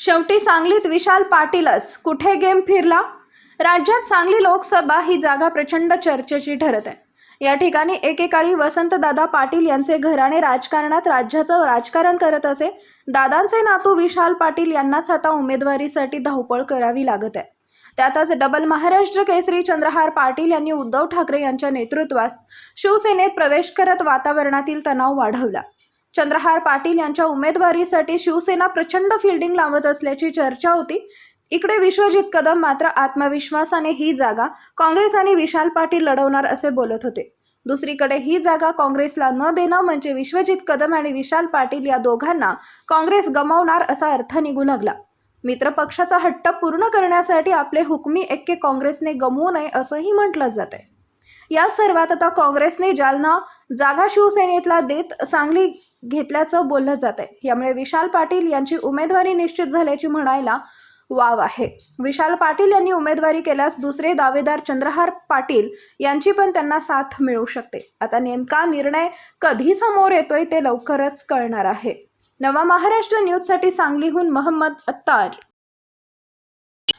शेवटी सांगलीत विशाल पाटीलच. कुठे गेम फिरला? राज्यात सांगली लोकसभा ही जागा प्रचंड चर्चेची ठरत. आहे या ठिकाणी एकेकाळी वसंतदादा पाटील यांचे घराणे राजकारणात राज्याचं राजकारण करत असे. दादांचे नातू विशाल पाटील यांनाच आता उमेदवारीसाठी धावपळ करावी लागत. आहे त्यातच डबल महाराष्ट्र केसरी चंद्रहार पाटील यांनी उद्धव ठाकरे यांच्या नेतृत्वात शिवसेनेत प्रवेश करत वातावरणातील तणाव वाढवला. चंद्रहार पाटील यांच्या उमेदवारीसाठी शिवसेना प्रचंड फिल्डिंग लावत असल्याची चर्चा होती. इकडे विश्वजित कदम मात्र आत्मविश्वासाने ही जागा काँग्रेस आणि विशाल पाटील लढवणार असे बोलत होते. दुसरीकडे ही जागा काँग्रेसला न देणं म्हणजे विश्वजित कदम आणि विशाल पाटील या दोघांना काँग्रेस गमावणार असा अर्थ निघू लागला. मित्रपक्षाचा हट्ट पूर्ण करण्यासाठी आपले हुकमी एक्के काँग्रेसने गमवू नये असंही म्हटलं जात आहे या सर्वात आता काँग्रेसने जालना जागा शिवसेनेतला देत सांगली घेतल्याचं बोललं जात आहे. यामुळे विशाल पाटील यांची उमेदवारी निश्चित झाल्याची म्हणायला वाव आहे. विशाल पाटील यांनी उमेदवारी केल्यास दुसरे दावेदार चंद्रहार पाटील यांची पण त्यांना साथ मिळू शकते. आता नेमका निर्णय कधी समोर येतोय ते लवकरच कळणार आहे. नवा महाराष्ट्र न्यूजसाठी सांगलीहून महम्मद अत्तार.